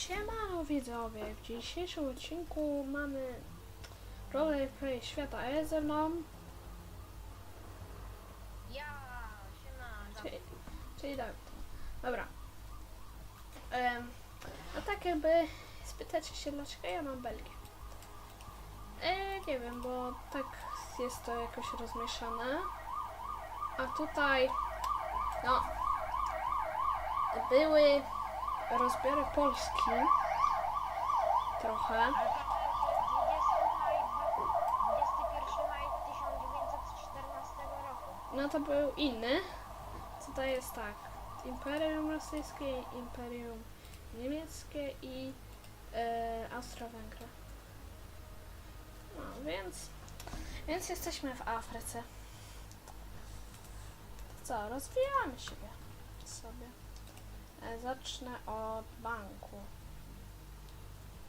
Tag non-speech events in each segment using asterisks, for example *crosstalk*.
Siemano widzowie, w dzisiejszym odcinku mamy roleplay świata, jest ze mną, Ja, siema, czyli, czyli Dawid. Dobra. Um, a tak jakby spytacie się dlaczego ja mam Belgię. E, nie wiem, bo tak jest to jakoś rozmieszane. A tutaj, no, były rozbiory Polski. Trochę. Ale to 20 maj, 21 maj 1914 roku. No to był inny. Tutaj jest tak. Imperium Rosyjskie, Imperium Niemieckie i e, Austro-Węgry. No więc, więc jesteśmy w Afryce. To co, rozwijamy siebie sobie. E, zacznę od banku.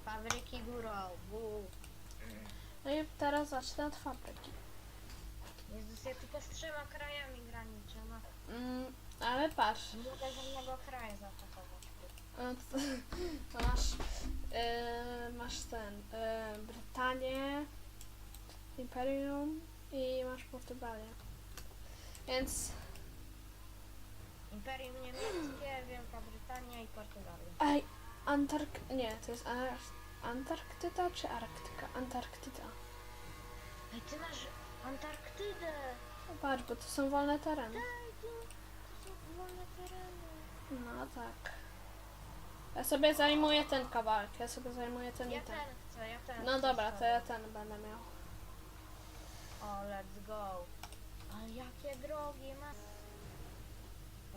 Fabryki górą, bu. No i teraz zacznę od fabryki. Jezus, ja tylko z trzema krajami graniczę. No, Mm, ale patrz, nie mogę żadnego kraju zaatakować. No to, *laughs* to masz, e, masz ten, e, Brytanię, Imperium i masz Portugalię. Więc, Imperium Niemieckie, Wielka Brytania i Portugalia. ej, Antark... nie, to jest Ar Antarktyda czy Arktyka? Antarktyda. Ej, ty masz Antarktydę! No patrz, bo to są wolne tereny. Ej, tu, tu są wolne tereny. No tak. Ja sobie zajmuję ten kawałek, ja sobie zajmuję ten Ja i ten. ten chcę, ja ten No chcę dobra, to sobie. ja ten będę miał. O, let's go. Ale jakie drogie ma.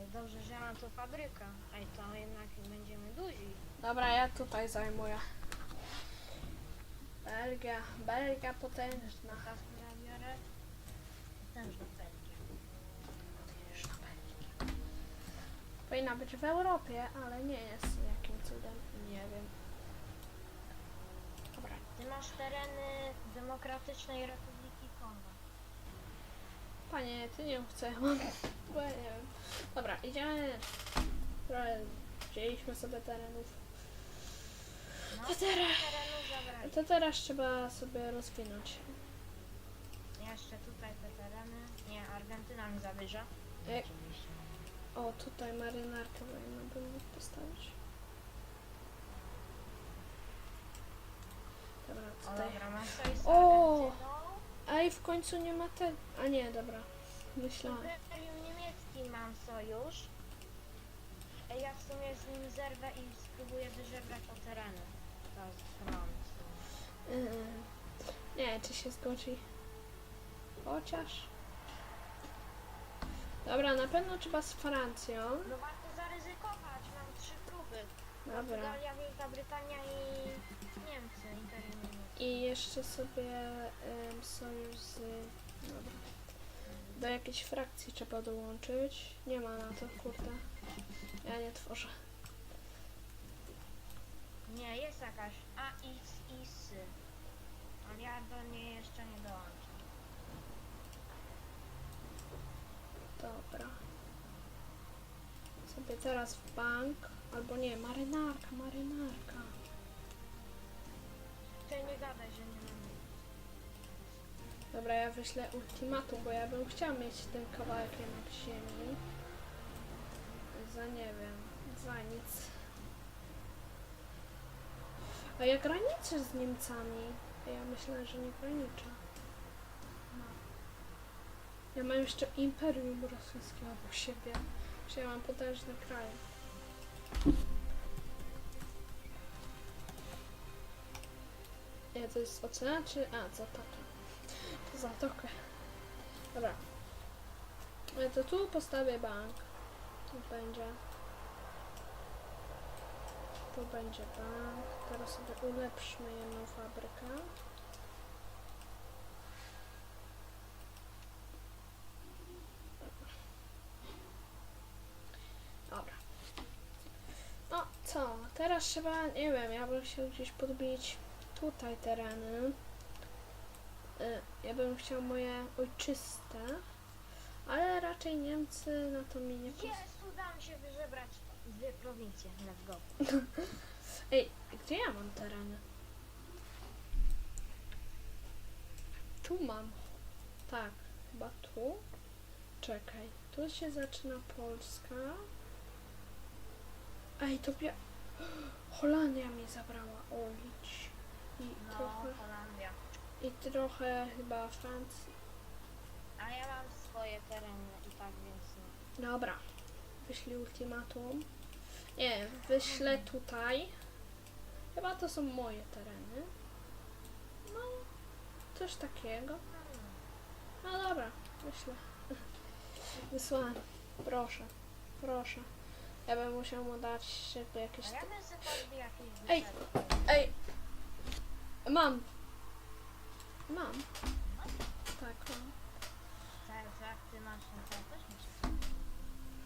Ej, dobrze, że mam tu fabrykę. Ej, to jednak będziemy duzi. Dobra, ja tutaj zajmuję. Belgia, Belgia potężna. Teraz ja biorę też do Belgii. Potężna Belgia. Powinna być w Europie, ale nie jest jakim cudem. Nie wiem. Dobra. Ty masz tereny Demokratycznej Republiki. Panie, ty nie chcę. Bo ja nie wiem. Dobra, idziemy. Trochę wzięliśmy sobie terenów. No, To teraz- zabrali. To teraz trzeba sobie rozwinąć. Jeszcze tutaj te tereny. Nie, Argentyna mi zabierze. E, Oczywiście. o, tutaj marynarkę powinna bym postawić. Dobra, O tutaj. dobra, masz coś z O! Argentyną. A i w końcu nie ma te... A nie, dobra. Myślałam. Imperium Niemieckim mam sojusz. Ja w sumie z nim zerwę i spróbuję wyżebrać o tereny. To z Francją. Yy, nie, czy się zgodzi. Chociaż... Dobra, na pewno trzeba z Francją. No warto zaryzykować, mam trzy próby. Dobra. Portugalia, Wielka Brytania i Niemcy, Imperium. I jeszcze sobie ym, sojusz z... Dobra. Do jakiejś frakcji trzeba dołączyć. Nie ma na to, kurde. Ja nie tworzę. Nie, jest jakaś AX i SY. Ale ja do niej jeszcze nie dołączę. Dobra. Sobie teraz w bank. Albo nie, marynarka, marynarka. Nie gadaj, że nie mam. Dobra, ja wyślę ultimatum, bo ja bym chciała mieć ten kawałek jednak ziemi. Za nie wiem, za nic. A ja graniczę z Niemcami. A Ja myślę, że nie graniczę. No. Ja mam jeszcze Imperium Rosyjskie obok siebie. Że ja mam potężne kraje. To jest ocean czy... A, zatoka. To zatokę. Dobra. E, To tu postawię bank. Tu będzie. Tu będzie bank. Teraz sobie ulepszmy jedną fabrykę. Dobra. No co? Teraz trzeba, nie wiem, ja bym chciał gdzieś podbić tutaj tereny. Y, Ja bym chciał moje ojczyste, ale raczej Niemcy na to mi nie pozwolą. Jest, się wyżebrać dwie prowincje. Let's *laughs* go. Ej, gdzie ja mam tereny? Tu mam. Tak, chyba tu. Czekaj, tu się zaczyna Polska. Ej, to bia... *gasps* Holandia mi zabrała Olić. I No, trochę, Holandia. i trochę chyba Francji. A ja mam swoje tereny i tak, więc nie. Dobra, wyślij ultimatum. Nie, wyślę tutaj. Chyba to są moje tereny. No, coś takiego. No dobra, wyślę. *laughs* Wysłałem. Proszę, proszę. Ja bym musiał mu dać jakby jakieś... A ja bym sobie jakieś Ej. wyszedł. Ej! Mam. Mam. Tak, mam. Tak, tak, ty masz też.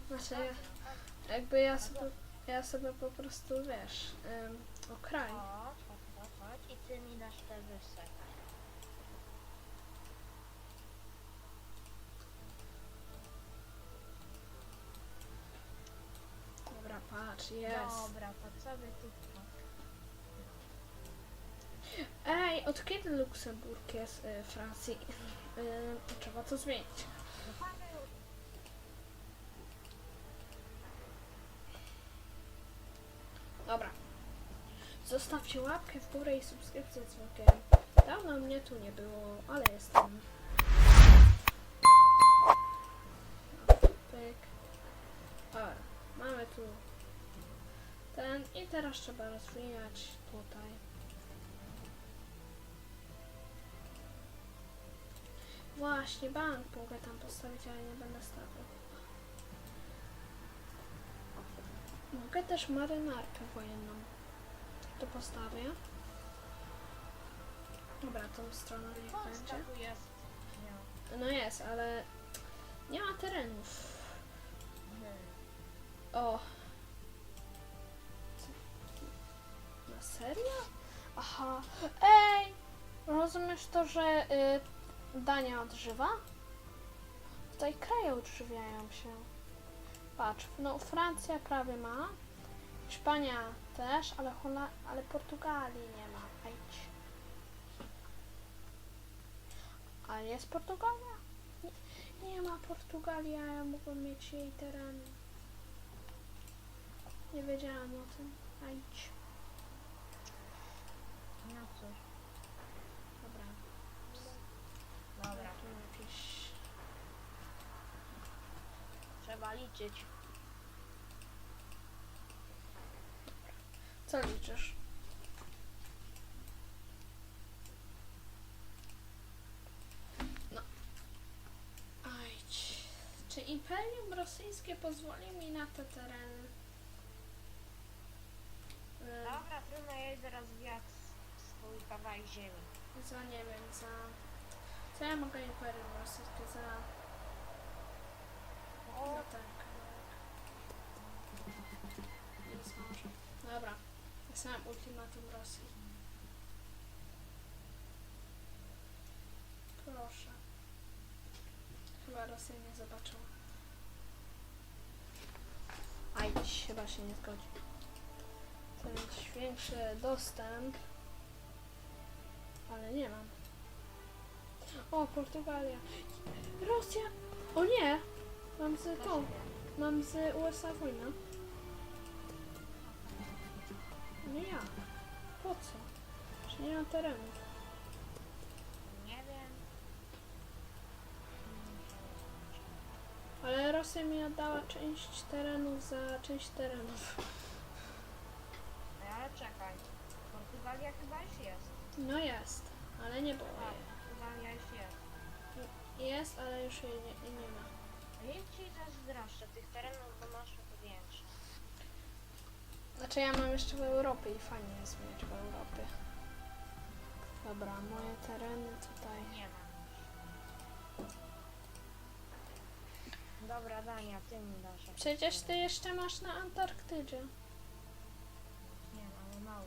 Znaczy, ja, jakby ja sobie, ja sobie po prostu, wiesz, um, o kraj. Chodź, chodź, chodź, chodź i ty mi dasz te wysek. Dobra, patrz, jest. Dobra, to co by tu... Ej, od kiedy Luksemburg jest y, Francji? Y, trzeba to zmienić. Dobra. Zostawcie łapkę w górę i subskrypcję z dzwonkiem. Dawno mnie tu nie było, ale jestem. Pyk. Mamy tu ten i teraz trzeba rozwijać tutaj. Właśnie, bank mogę tam postawić, ale nie będę stawiał. Mogę też marynarkę wojenną. To postawię. Dobra, tą stronę niech będzie. tu jest. No jest, ale nie ma terenów. O. Na serio? Aha. Ej! Rozumiesz to, że y, Dania odżywa? Tutaj kraje odżywiają się. Patrz, no Francja prawie ma. Hiszpania też, ale Hola ale Portugalii nie ma. Ajdź. A jest Portugalia? Nie, nie ma Portugalii, a ja mogłem mieć jej tereny. Nie wiedziałam o tym. Ajdź. No cóż, Dobra. dobra. Tu jakieś... Trzeba liczyć. Co liczysz? No. Ajdź. Czy Imperium Rosyjskie pozwoli mi na te tereny? Dobra, trudno, ja idę rozwijać swój kawałek ziemi. Za nie wiem, za... Co ja mogę Imperium Rosyjskie za... O, za ten kawałek? Nie zdążę. Dobra. Sam ultimatum Rosji. Proszę. Chyba Rosja nie zobaczyła. Ajdź, chyba się nie zgodzi. Chcę mieć większy dostęp. Ale nie mam. O, Portugalia. Rosja! O nie! Mam z tą. Mam z USA wojnę. No jak? Po co? Że nie mam terenu. nie wiem. Ale Rosja mi oddała część terenów za część terenów. No, ale czekaj. Portugalia chyba już jest. No jest, ale nie było Tak, jej. Portugalia już jest. Jest, ale już jej nie, nie ma. Ci zazdroszczę tych terenów, bo masz większe. Znaczy ja mam jeszcze w Europie i fajnie jest mieć w Europie. Dobra, moje tereny tutaj. Nie mam. Dobra, Dania, ty mi dasz. jakieś Przecież ty jeszcze masz na Antarktydzie. Nie, ale mało.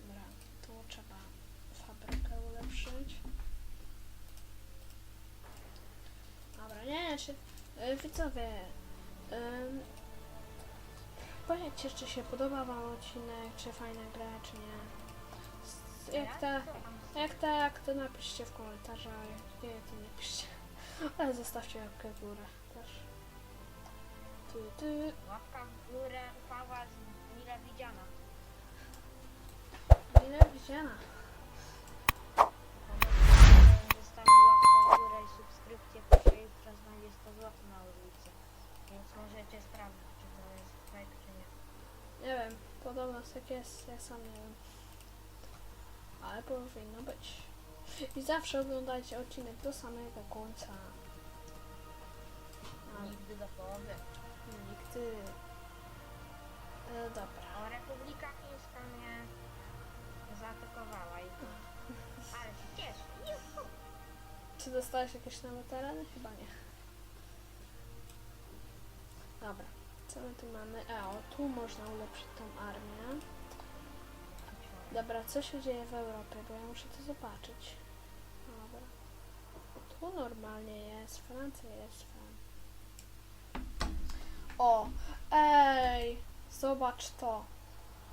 Dobra, tu trzeba fabrykę ulepszyć. Dobra, nie, czy... y, Widzowie, ym, powiedzcie, czy się podoba wam odcinek, czy fajna gra, czy nie. Jak Ja ta, to mam jak tak, to napiszcie w komentarzach, jak nie, to nie piszcie. *laughs* Ale zostawcie łapkę w górę też. Ty, ty. Łapka w górę Pawła z mile widziana. Ile widziana. Znajdzie 100 zł na ulicy. Więc możecie sprawdzić, czy to jest fake, czy nie. Nie wiem, podobno tak jest, ja sam nie wiem. Ale powinno być. I zawsze oglądajcie odcinek do samego końca. A, Nigdy do połowy. nigdy. E, dobra. O, Republika Chińska mnie zaatakowała i to. *laughs* Ale się cieszę. Juhu! Czy dostałeś jakieś nowe tereny? Chyba nie. Dobra. Co my tu mamy? E, o, tu można ulepszyć tą armię. Dobra, co się dzieje w Europie? Bo ja muszę to zobaczyć. Dobra. Tu normalnie jest. Francja jest. O! Ej! Zobacz to.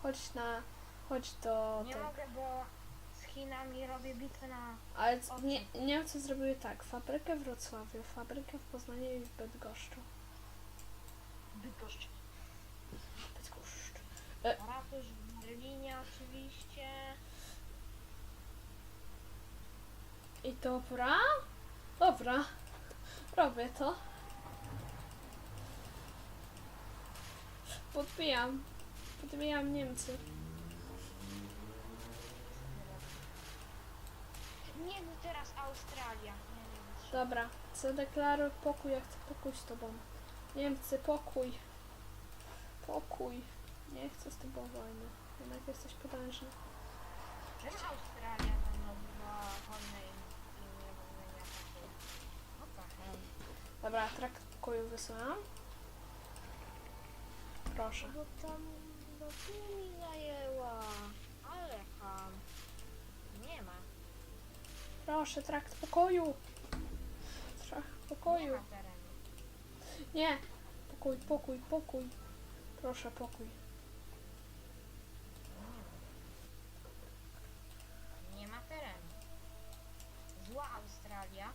Chodź na... Chodź do Nie tego. mogę, bo z Chinami robię bitwę na... Ale c- nie, Niemcy zrobiły tak. Fabrykę w Wrocławiu, fabrykę w Poznaniu i w Bydgoszczu. Bydgoszcz. Bydgoszcz. Ratusz w Berlinie oczywiście. I dobra? Dobra. Robię to. Podbijam. Podbijam Niemcy. Nie, no teraz Australia. Nie. Dobra. Zadeklaruj pokój, ja chcę pokój z tobą. Niemcy, pokój. Pokój. Nie chcę z tobą wojny. Jednak jesteś potężny. Czemu Australia tam nazywa wojnę i, i nie takiej? Opa, hej. Dobra, trakt pokoju wysyłam. Proszę. Bo tam do mi zajęła. Ale ham. Nie ma. Proszę, trakt pokoju. Trakt Nie pokoju. ma terenu. Nie. Pokój, pokój, pokój. Proszę, pokój. Nie ma terenu. Zła Australia.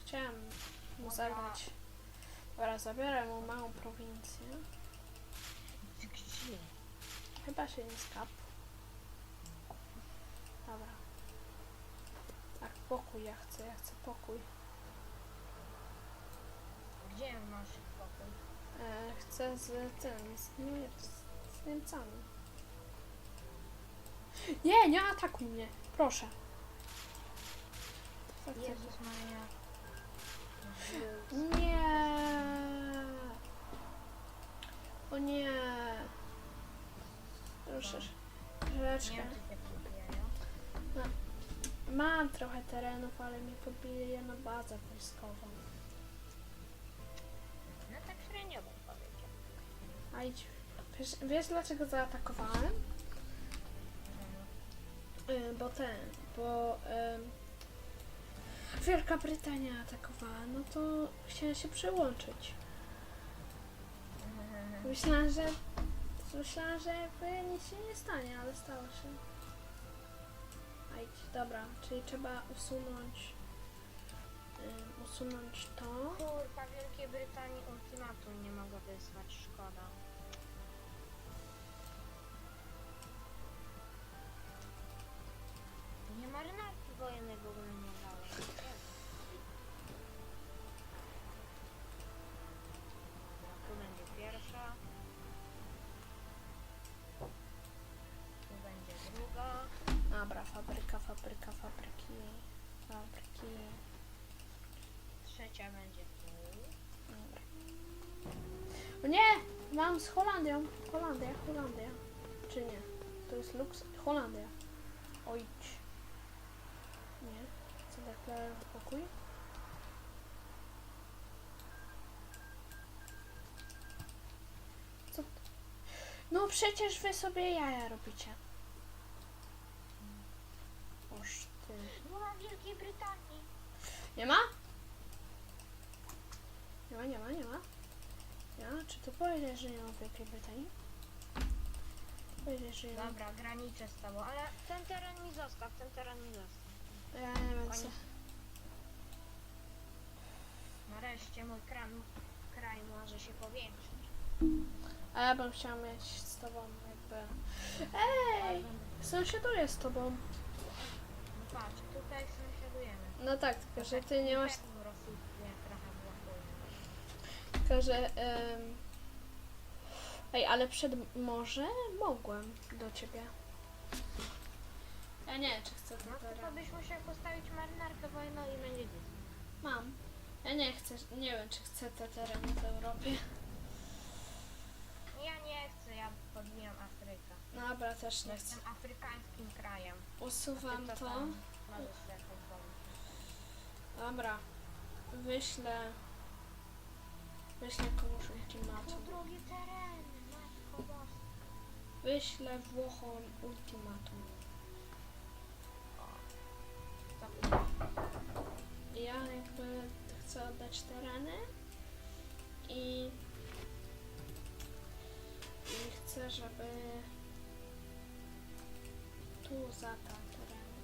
Chciałem mu zabrać. Dobra, zabiorę mu małą prowincję. Gdzie? Chyba się nie skap. Dobra. Tak, pokój ja chcę, ja chcę pokój. Gdzie masz pokój? E, chcę z tym, z, nie, z, Niemcami. Nie, nie atakuj mnie, proszę. Co chcesz? Jezus Maria. Nie. O nie. Proszę. Rzeczkę. Podbijają. Mam trochę terenów, ale mi podbili jedną bazę wojskową. No tak średnio bym powiedział. A idź. Wiesz, wiesz dlaczego zaatakowałem? Y, bo ten, bo Wielka Brytania atakowała, no to chciałem się przyłączyć. Myślałam, że myślałam, że jakby nic się nie stanie, ale stało się. Dobra, czyli trzeba usunąć ym, usunąć to. Kurwa, Wielkiej Brytanii ultimatum nie mogę wysłać, szkoda. Mam z Holandią. Holandia, Holandia. Czy nie? To jest Lux. Holandia. Oj. Nie. Chcę deklarować pokój. Co? No przecież wy sobie jaja robicie. Oż ty. Nie ma Wielkiej Brytanii. Nie ma? To powiedzieć, że nie mam wielkiej Brytanii? Powiedzieć, że nie mam... Dobra, graniczę z tobą, ale ten teren mi zostaw, ten teren mi zostaw. Ja nie wiem co. Nareszcie mój kraj, kraj może się powiększyć. A ja bym chciała mieć z tobą jakby... Ej! Sąsiaduję z tobą. No patrz, tutaj sąsiadujemy. No tak, tylko że ty nie masz... Rosję trochę. Tylko, że... em, Ej, ale przed może mogłem do ciebie. Ja nie wiem, czy chcę No teraz. byś musiał postawić marynarkę wojenną i będzie git. Mam. Ja nie chcę, nie wiem, czy chcę te tereny w Europie. Ja nie chcę, ja podbijam Afrykę. Dobra, też nie chcę. Jestem afrykańskim krajem. Usuwam Ty to. tam Możesz się jakoś pomóc. Dobra. Wyślę... Wyślę komuś ultimatum. drugi teren. Wyślę Włochom ultimatum. Co Ja jakby chcę oddać tereny i, i chcę, żeby tu zabrał tereny.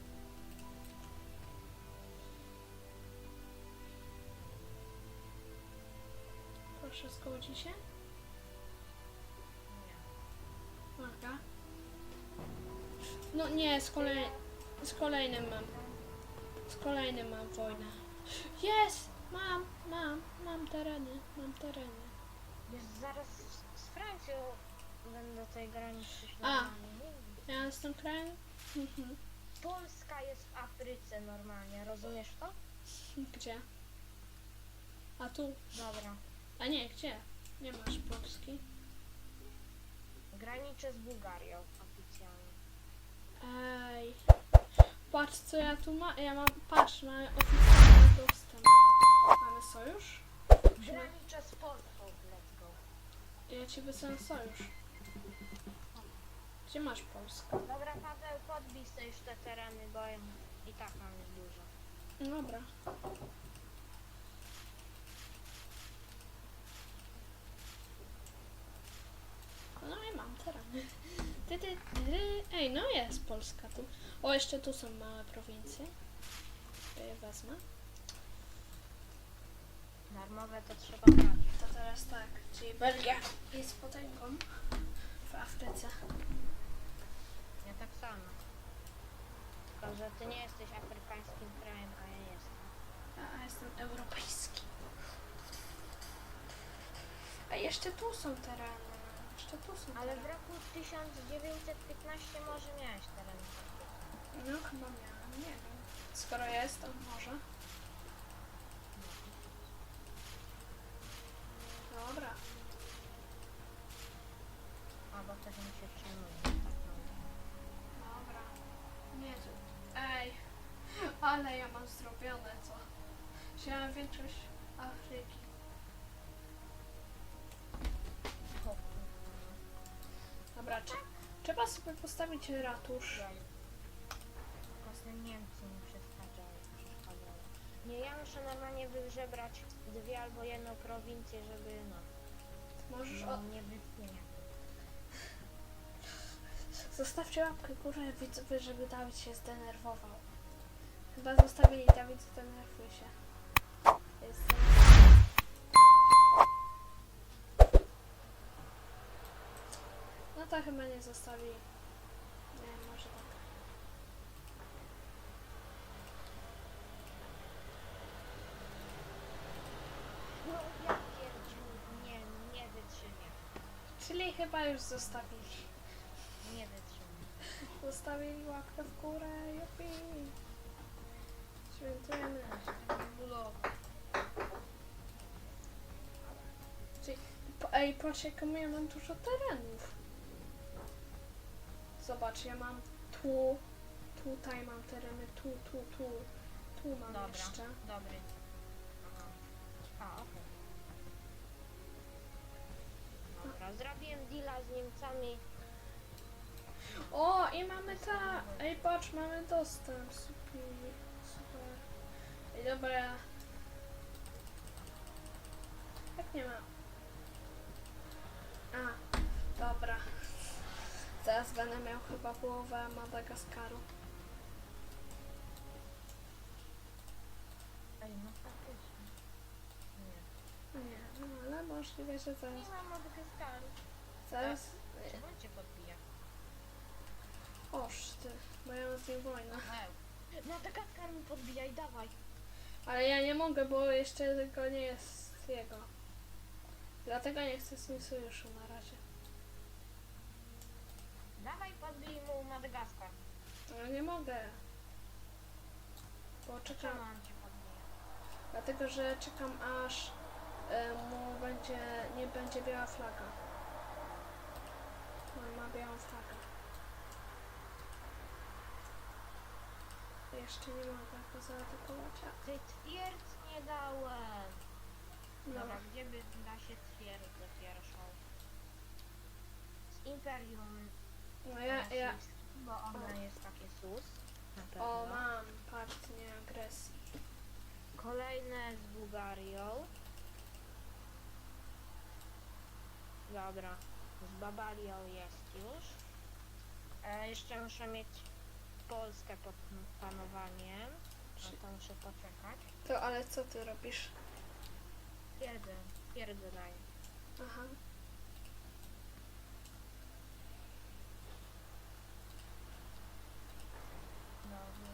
Proszę, zgodzi się? No nie, z, kolej, z kolejnym mam. Z kolejnym mam wojnę. Jest! Mam, mam, mam tereny, mam tereny. Jest zaraz z, z Francją będę tej granicy A. normalnie. Nie? Ja jestem krajem? Mhm. Polska jest w Afryce normalnie, rozumiesz to? Gdzie? A tu? Dobra. A nie, gdzie? Nie masz Polski. Graniczę z Bułgarią. Ej. Patrz co ja tu mam. Ja mam, patrz, mamy oficjalny dostęp. Mamy sojusz? Graniczę z Polską, let's go. Ja ci wysyłam sojusz. Gdzie masz Polskę? Dobra, Paweł, podbij sobie już te tereny, bo i tak mam już dużo. Dobra. No i mam. Ty, ty, ty. Ej, no jest Polska tu. O, jeszcze tu są małe prowincje. To je wezmę. Darmowe to trzeba brać. To teraz tak, czyli Belgia jest potęgą w Afryce. Ja tak samo. Tylko, że ty nie jesteś afrykańskim krajem, a ja jestem. A ja jestem europejski. A jeszcze tu są tereny. Jeszcze tu są Ale w roku 1915 może miałeś teren. No chyba miałam, nie wiem. Skoro jest, to może. Dobra. A, bo też mi się przyjmuje. Dobra. Nie, to... Ej, ale ja mam zrobione co. Wziąłem większość Trzeba sobie postawić ratusz. Niemcy mi przeszkadzają. przeszkadzają. Nie, ja muszę normalnie wyżebrać dwie albo jedną prowincję, żeby no, Możesz no o... nie wypłynie. Zostawcie łapkę górę, widzowie, żeby Dawid się zdenerwował. Chyba zostawili Dawid, zdenerwuj się. To chyba nie zostawi. Nie może tak. No ja pierdziu, nie, nie wytrzymię. Czyli chyba już zostawili. Nie wytrzymię. Zostawili łapkę w górę, jupi. Świętujemy blok. Czyli, po, ej, patrz jaką ja mam dużo terenów. Zobacz, ja mam tu, tutaj mam tereny, tu, tu, tu, tu mam Dobra, jeszcze. dobry. Aha. A, okej. Dobra, zrobiłem deala z Niemcami. O, i mamy ta, ej patrz, mamy dostęp, super, super. Ej, dobra. Jak nie ma? Zaraz będę miał chyba połowę Madagaskaru. Ej, no faktycznie. Nie. Nie, no ale możliwe, że zaraz. Nie mam Madagaskaru. Zaraz. Czemu on cię podbija? Oż ty, bo ja mam z nim wojnę. Eł. Madagaskar mi podbijaj, dawaj. Ale ja nie mogę, bo jeszcze tylko nie jest jego. Dlatego nie chcę z nim sojuszu na razie. Dawaj, podbij mu Madagaskar. No nie mogę. Bo czekam. Dlatego, że czekam aż e, mu będzie, nie będzie biała flaga. On ma białą flagę. Jeszcze nie mogę go zaatakować. a- Ty twierdz nie dałem. No, Dobra, gdzie by da się twierdzę pierwszą? Z Imperium no ja, ja, bo ona jest takie sus. Na pewno. o mam pakt nieagresji. Kolejne z Bułgarią. Dobra, z Babalią jest już. E, jeszcze muszę mieć Polskę pod panowaniem. No to muszę poczekać. To ale co ty robisz? Twierdzę, twierdzę daję. Aha. Dobrze,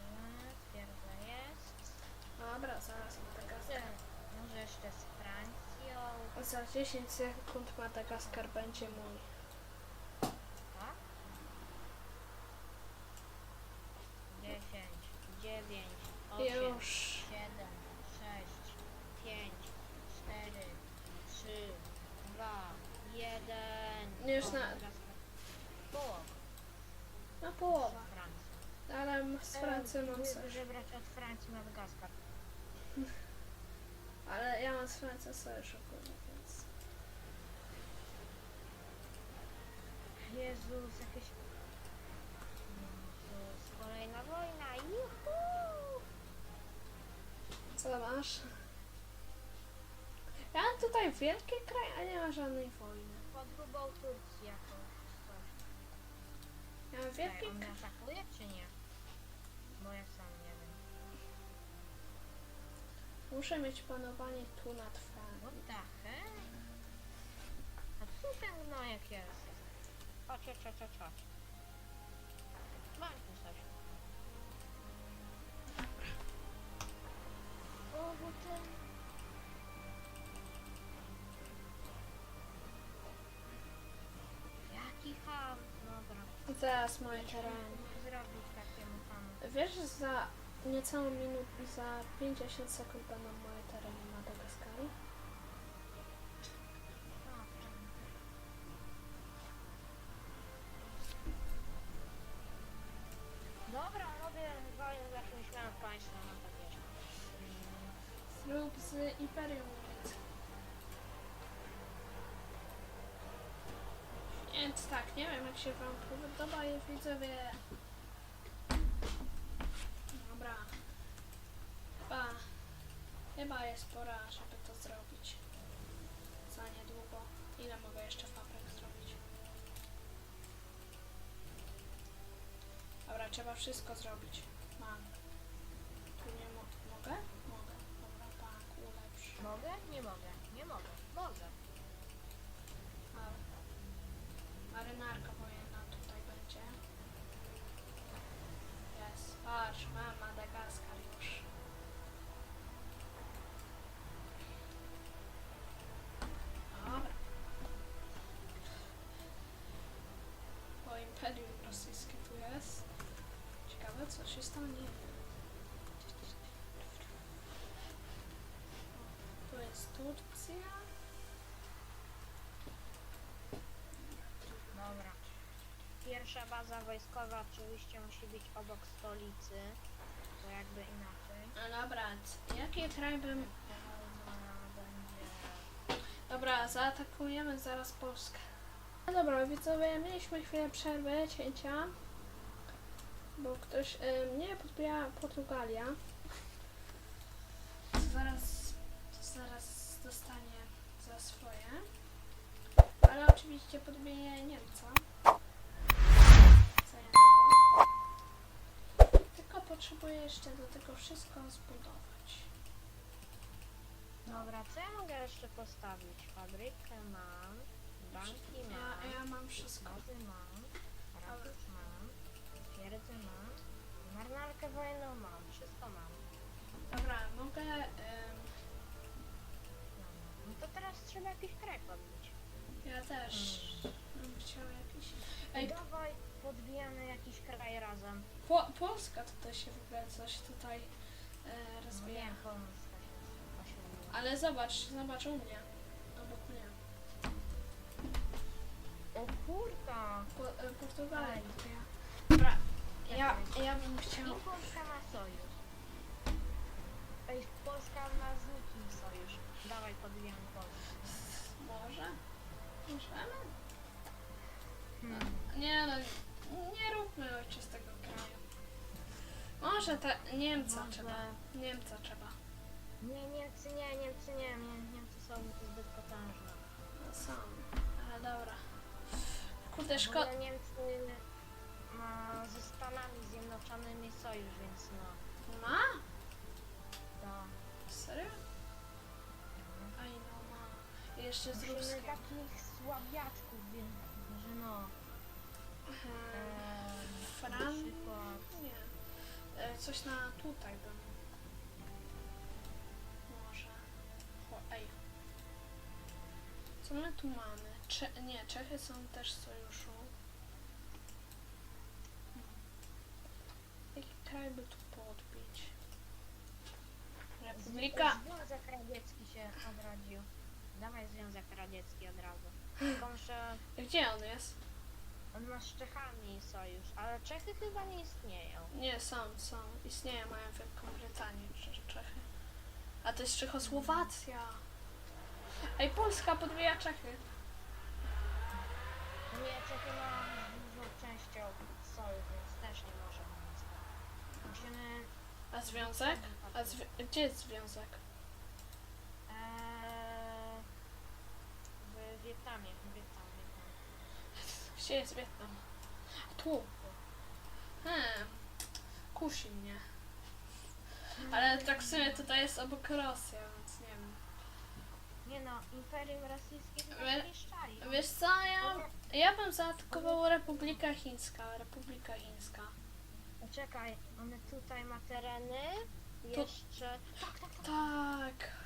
twierdzę jest. Dobra, zaraz Madagaskar. Może jeszcze z Francją. Za 10 sekund Madagaskar będzie mój. 10, 9, 8, Już. 7, 6, 5, 4, 3, 2, 1. Już na-. Na połowę. Ale z Francją mam Próbuję sojusz. Wybrać od Francji Madagaskar. *laughs* Ale ja mam z Francją sojusz ogólnie, więc... Jezus, jakieś... Jezus, kolejna wojna. Juhu! Co masz? Ja mam tutaj wielki kraj, a nie ma żadnej wojny. Podróbał Turcji jakąś coś. Ja mam wielki on mnie kraj. atakuje czy nie? Bo ja sam nie wiem. Muszę mieć panowanie tu nad What Francją. the heck? A co ten gnojek jest? Chodź, chodź, chodź, chodź, chodź. Walczmy coś. O, bo ten... Jaki ham? Dobra. Zaraz moje tereny. Zrobić takiemu hamu. Wiesz, że za niecałą minutę, za 50 sekund będą moje jak się wam podoba je widzowie. Dobra. Chyba, chyba jest pora, żeby to zrobić. Za niedługo. Ile mogę jeszcze fabryk zrobić? Dobra, trzeba wszystko zrobić. Mam. Tu nie mo mogę? Mogę. Dobra, bank ulepsz. Mogę? Nie mogę. Nie mogę. Mogę. Ale marynarka wojenna tutaj będzie. Jest. Patrz, mam Madagaskar już. Dobra. O, Imperium Rosyjskie tu jest. Ciekawe, co się stanie. Tu jest Turcja. Wojskowa oczywiście musi być obok stolicy, bo jakby inaczej. No dobra, c- jaki kraj bym... Dobra, zaatakujemy zaraz Polskę. No dobra, widzowie, mieliśmy chwilę przerwy, cięcia, bo ktoś y, mnie podbija Portugalia. Zaraz, zaraz dostanie za swoje. Ale oczywiście podbije Niemca. Potrzebuję jeszcze do tego wszystko zbudować. Dobra, co ja mogę jeszcze postawić? Fabrykę mam, banki Ja, mam, ja mam wszystko. bazy mam, ratusz mam, twierdzę mam, marynarkę wojenną mam, wszystko mam. Dobra, mogę... em, No, no to teraz trzeba jakiś kraj podbić. ja też bym chciała jakiś... Ej, dawaj, podbijamy jakiś kraj razem. Po, Polska tutaj się w ogóle coś tutaj e, No rozwija. nie, Polska się osiągnęła. Ale zobacz, zobacz u mnie. Obok mnie. O kurka! Po, e, Portugalia. Dobra, ja, ja bym I chciał... Polska ma sojusz. Ej, Polska ma z nikim sojusz. Dawaj, podbijamy Polskę. Może? Możemy? Hmm. Nie no, nie róbmy ojczystego. Może te Niemca Może- trzeba. Niemca trzeba. Nie, Niemcy nie, Niemcy nie, nie Niemcy są zbyt potężne. No są, ale dobra. Kurde, W szkoda. ogóle Niemcy ma ze Stanami Zjednoczonymi sojusz, więc no, Ma? to... Serio? Aj no ma. I jeszcze z Musimy Ruskiem. takich słabiaczków, więc, że no... Hmm, Eee, Fran... na przykład... E, Coś na tutaj bym. Może. Ej. Co my tu mamy? Cze nie, Czechy są też w sojuszu. Hmm. Jaki kraj by tu podbić? Republika. Związek Radziecki się odrodził. Dawaj Związek Radziecki od razu. Tylko muszę... Gdzie on jest? On ma z Czechami sojusz, ale Czechy chyba nie istnieją. Nie, są, są. Istnieje, mają Wielką Brytanię, Cze- Czechy. A to jest Czechosłowacja. Ej, Polska podbija Czechy. Nie, Czechy ma dużą częścią sojusz, więc też nie może. Musimy... A związek? A zwi- gdzie jest związek? Eee, w Wietnamie, w Wietnamie. Gdzie jest Wietnam? A tu. Hmm. Kusi mnie. Ale tak w sumie tutaj jest obok Rosja, więc nie wiem. Nie no, Imperium Rosyjskie chyba zniszczali. Wiesz co, ja, ja bym zaatakował Republika Chińska. Republika Chińska. Czekaj, one tutaj ma tereny, jeszcze... Tak, tak, tak. Tak.